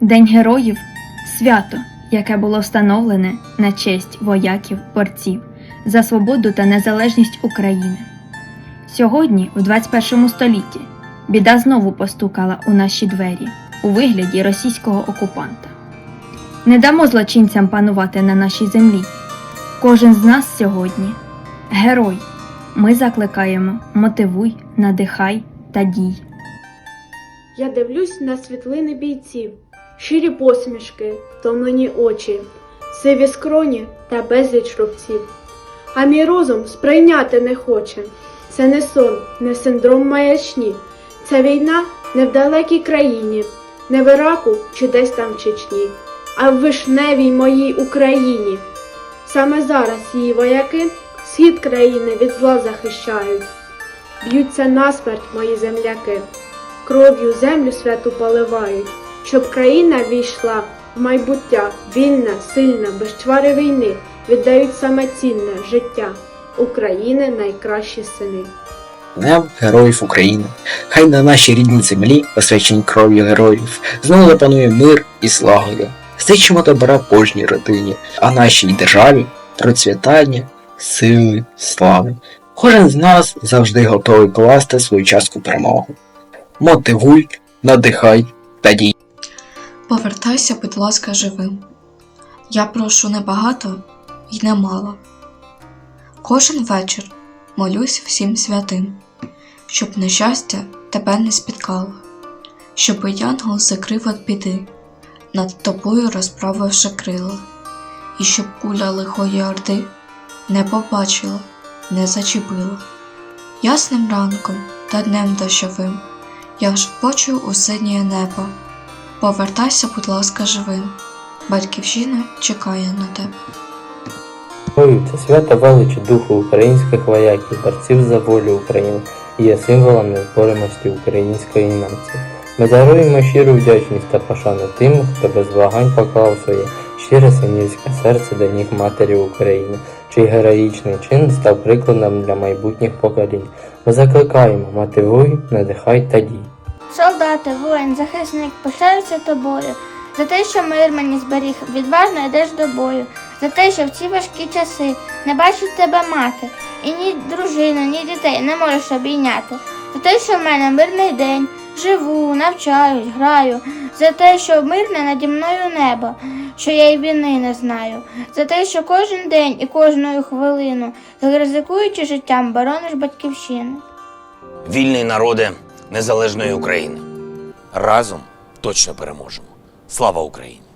День героїв свято, яке було встановлене на честь вояків борців за свободу та незалежність України. Сьогодні, у 21 столітті, біда знову постукала у наші двері у вигляді російського окупанта. Не дамо злочинцям панувати на нашій землі. Кожен з нас сьогодні герой. Ми закликаємо мотивуй, надихай та дій. Я дивлюсь на світлини бійців, щирі посмішки, втомлені очі, сиві скроні та безліч рубців. А мій розум сприйняти не хоче. Це не сон, не синдром маячні. Це війна не в далекій країні, не в Іраку чи десь там в Чечні, а в вишневій моїй Україні. Саме зараз її вояки схід країни від зла захищають. Б'ються насмерть мої земляки кров'ю землю святу поливають, щоб країна війшла в майбуття, вільна, сильна, без чвари війни, віддають саме цінне життя України найкращі сини. Днем Героїв України. Хай на нашій рідній землі, освяченій кров'ю героїв, знову запанує мир і злагода. Зичимо добра кожній родині, а нашій державі процвітання, сили, слави. Кожен з нас завжди готовий класти свою частку перемоги. Мотивуй, надихай та дій. Повертайся, будь ласка, живим. Я прошу не багато й не мало. Кожен вечір молюсь всім святим, щоб нещастя тебе не спіткало, щоб янгол закрив від біди, над тобою розправивши крила, і щоб куля лихої орди не побачила, не зачепила. Ясним ранком та днем дощовим я ж почую у синє небо. Повертайся, будь ласка, живим. Батьківщина чекає на тебе. Це свято величі духу українських вояків, борців за волю України і є символом незбореності української нації. Ми даруємо щиру вдячність та пошану тим, хто без вагань поклав своє щире синівське серце до ніг матері України, чий героїчний чин став прикладом для майбутніх поколінь. Ми закликаємо мотивуй, надихай та дій. Солдати, воїн, захисник, пишаюся тобою, за те, що мир мені зберіг, відважно йдеш до бою, за те, що в ці важкі часи не бачить тебе мати, і ні дружину, ні дітей не можеш обійняти, за те, що в мене мирний день, живу, навчаюсь, граю, за те, що мирне наді мною небо, що я й війни не знаю, за те, що кожен день і кожну хвилину, ризикуючи життям, борониш батьківщину. Вільний народи незалежної України. Разом точно переможемо. Слава Україні!